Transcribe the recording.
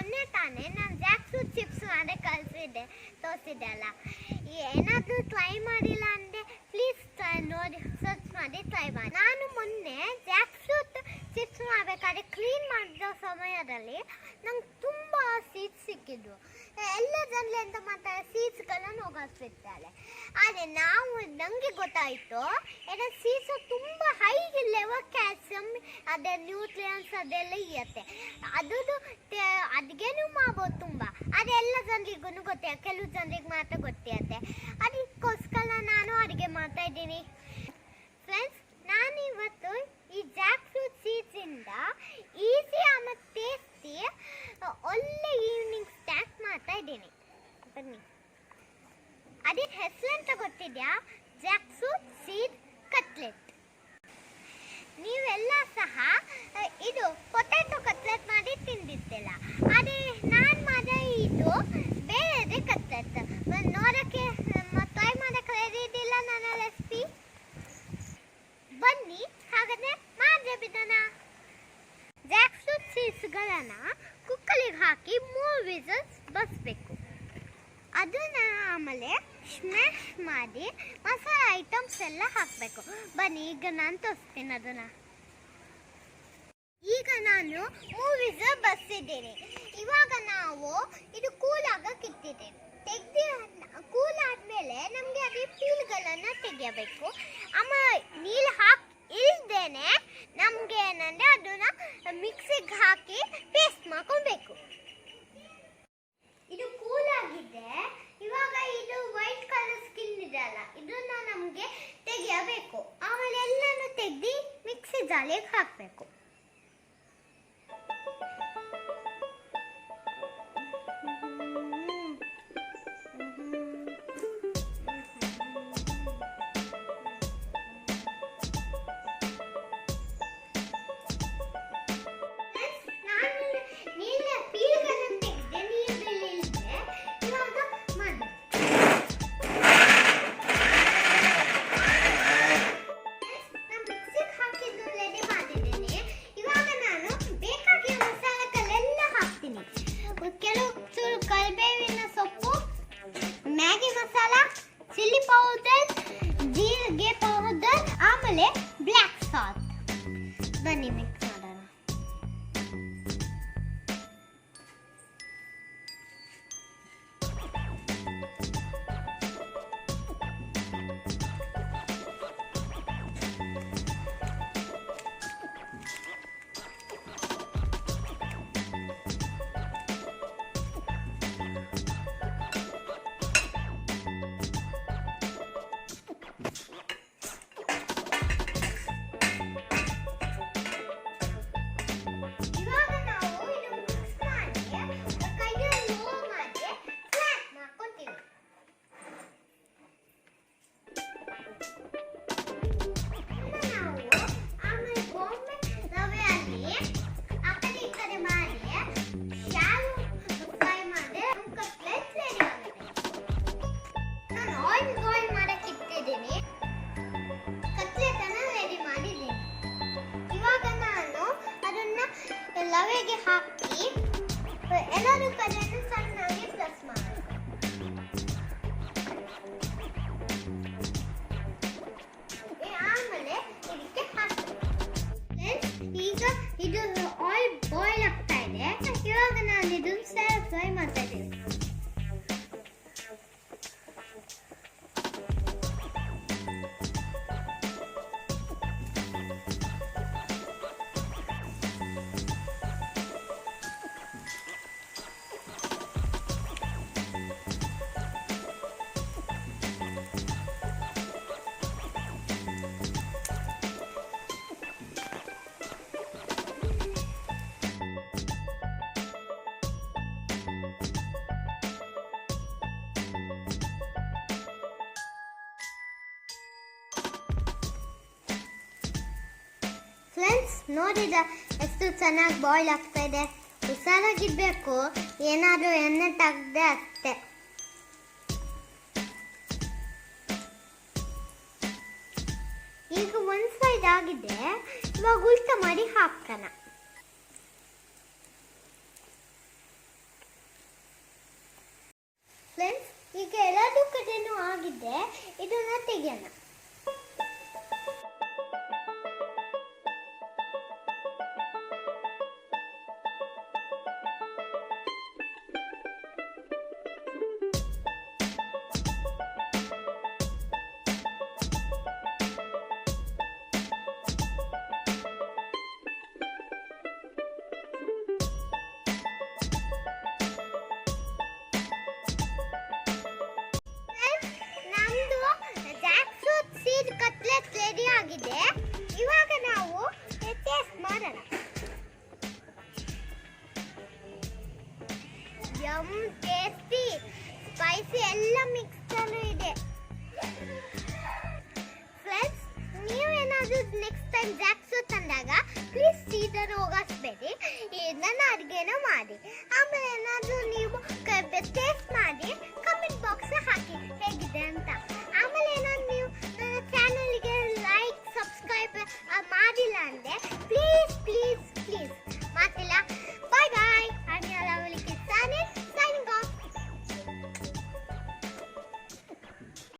ಮೊನ್ನೆ ತಾನೇ ನಾನು ಜಾಕ್ ಫ್ರೂಟ್ ಚಿಪ್ಸ್ ಮಾಡೇ ಕಲಿಸಿದ್ದೆ ತೋರಿಸಿದ್ದೆ ಅಲ್ಲ. ಏನಾದರೂ ಟ್ರೈ ಮಾಡಿಲ್ಲ ಅಂದರೆ ಪ್ಲೀಸ್ ನೋಡಿ ಸರ್ಚ್ ಮಾಡಿ ಟ್ರೈ ಮಾಡಿ ನಾನು ಮೊನ್ನೆ ಜಾಕ್ ಫ್ರೂಟ್ ಚಿಪ್ಸ್ ಮಾಡಬೇಕಾದ್ರೆ ಕ್ಲೀನ್ ಮಾಡಿದ ಸಮಯದಲ್ಲಿ ನಂಗೆ ತುಂಬ ಸೀಡ್ಸ್ ಸಿಕ್ಕಿದ್ವು ಎಲ್ಲ ಜನರು ಎಂತ ಮಾಡ್ತಾರೆ ಸೀಡ್ಸ್ಗಳನ್ನು ಹೋಗಿಸ್ತಿರ್ತಾರೆ ಆದರೆ ನಾವು ನನಗೆ ಗೊತ್ತಾಯಿತು, ಏನ ಸೀಸ ತುಂಬ ಹೈ ಲೆವೆಲ್ ಕ್ಯಾಲ್ಸಿಯಂ ಅದೇ ನ್ಯೂಟ್ರಿಯನ್ಸ್ ಅದೆಲ್ಲ ಇರುತ್ತೆ. ಅದು ಅದ್ಗೇನು ಮಾಡ್ಬೋದು ತುಂಬ. ಅದೆಲ್ಲ ಜನರಿಗೂ ಗೊತ್ತಿಲ್ಲ ಕೆಲವು ಜನರಿಗೆ ಮಾತ್ರ ಗೊತ್ತಿರುತ್ತೆ ಅದಕ್ಕೋಸ್ಕರ ನಾನು ಅಡುಗೆ ಮಾಡ್ತಾ ಇದ್ದೀನಿ ಫ್ರೆಂಡ್ಸ್ ನಾನು ಇವತ್ತು ಈ ಜಾಕ್ ಫ್ರೂಟ್ ಸೀಡ್ಸಿಂದ ಈಸಿ ಮತ್ತು ಟೇಸ್ಟಿ ಒಳ್ಳೆ ಈವ್ನಿಂಗ್ ಸ್ನ್ಯಾಕ್ ಮಾಡ್ತಾ ಇದ್ದೀನಿ ಬನ್ನಿ ಅದೇ ಹೆಸರು ಅಂತ ಗೊತ್ತಿದೆಯಾ ಜಾಕ್ ಫ್ರೂಟ್ ಸೀಡ್ ಕಟ್ಲೆಟ್ ನೀವೆಲ್ಲ ಸಹ ಅ, ಇದು ಪೊಟ್ಯಾಟೊ ಕಟ್ಲೆಟ್ ಮಾಡಿ ತಿಂದಿದ್ದಿಲ್ಲ ಅದೇ ನಾನು ಮಾಡಿದ ಇದು ಬೇರೆದೇ ಕಟ್ಲೆಟ್ ನೋಡೋಕ್ಕೆ ಟ್ರೈ ಮಾಡೋಕ್ಕೆ ರೆಡಿ ಇದ್ದಿಲ್ಲ ನನ್ನ ರೆಸಿಪಿ ಬನ್ನಿ ಹಾಗಾದ್ರೆ ಮಾಡಿದ್ರೆ ಬಿಡೋಣ ಜಾಕ್ ಫ್ರೂಟ್ ಸೀಡ್ಸ್ಗಳನ್ನು ಕುಕ್ಕಲಿಗೆ ಹಾಕಿ ಮೂರು ವಿಸಲ್ಸ್ ಬಸ್ಬೇಕು ಅದನ್ನ ಆಮೇಲೆ ಸ್ಮ್ಯಾಶ್ ಮಾಡಿ ಮಸಾಲೆ ಐಟಮ್ಸ್ ಎಲ್ಲ ಹಾಕಬೇಕು. ಬನ್ನಿ, ಈಗ ನಾನು ತೋರಿಸ್ತೀನಿ ಅದನ್ನ. ಈಗ ನಾನು ಮೂವೀಸ್ ಬಸ್ಸಿದ್ದೀನಿ ಇವಾಗ ನಾವು ಇದು ಕೂಲ್ ಆಗಕ್ಕೆ ಇಟ್ಟಿದ್ದೇವೆ. ತೆಗ್ದು ಕೂಲ್ ಆದಮೇಲೆ ನಮಗೆ ಅದೇ ಪೀಲ್ಗಳನ್ನು ತೆಗೆಯಬೇಕು. ಆಮ ನೀರು ಹಾಕಿ ಇಲ್ದೇನೆ ನಮಗೆ ಏನಂದರೆ ಅದನ್ನ ಮಿಕ್ಸಿಗೆ ಹಾಕಿ ಪೇಸ್ಟ್ ಮಾಡ್ಕೊಳ್ಬೇಕು ಇದು ಕೂಲ್ ಆಗಿದೆ ಇವಾಗ ಇದು ವೈಟ್ ಕಲರ್ ಸ್ಕಿನ್ ಇದೆ ಅಲ್ಲ ಇದನ್ನ ನಮಗೆ ತೆಗಿಯಬೇಕು ಆಮೇಲೆ ಎಲ್ಲನೂ ತೆಗ್ದು ಮಿಕ್ಸಿ ಜಾಲಿಗೆ ಹಾಕಬೇಕು ಕೆಲವು ಚೂರು ಕರಿಬೇವಿನ ಸೊಪ್ಪು, ಮ್ಯಾಗಿ ಮಸಾಲ, ಚಿಲ್ಲಿ ಪೌಡರ್, ಜೀರಿಗೆ ಪೌಡರ್, ಆಮೇಲೆ ಬ್ಲ್ಯಾಕ್ ಸಾಲ್ಟ್. ಬನ್ನಿ ಮಿಕ್ಸ್ ಮಾಡೋಣ. ಲವೆಗೆ ಹಾಕಿ. ಎಲ್ಲರೂ ಕಡೆಯನ್ನು ನೋಡಿದ ಎಷ್ಟು ಚೆನ್ನಾಗಿ ಬಾಯ್ಲ್ ಆಗ್ತಾ ಇದೆ? ಹುಷಾರಾಗಿರ್ಬೇಕು. ಏನಾದರೂ ಎಣ್ಣೆ ತಗ್ದೆ ಅಷ್ಟೆ. ಈಗ ಒಂದು ಸೈಡ್ ಆಗಿದೆ. ಇವಾಗ ಉಲ್ಟ ಮಾಡಿ ಹಾಕೋಣ. ಈಗ ಎಲ್ಲದೂ ಕಡೆನೂ ಆಗಿದೆ. ಇದನ್ನ ತೆಗೆಯೋಣ. ಇವಾಗ ನಾವು ಟೇಸ್ಟ್ ಮಾಡೋಣ. ಯಮ್ ಟೇಸ್ಟಿ, ಸ್ಪೈಸಿ ಎಲ್ಲ ಮಿಕ್ಸ್ ಅಲ್ಲೂ ಇದೆ. ಫ್ರೆಂಡ್ಸ್ ನೀವೇನಾದ್ರೂ ನೆಕ್ಸ್ಟ್ ಟೈಮ್ ಜಾಕ್ಸು ತಂದಾಗ ಪ್ಲೀಸ್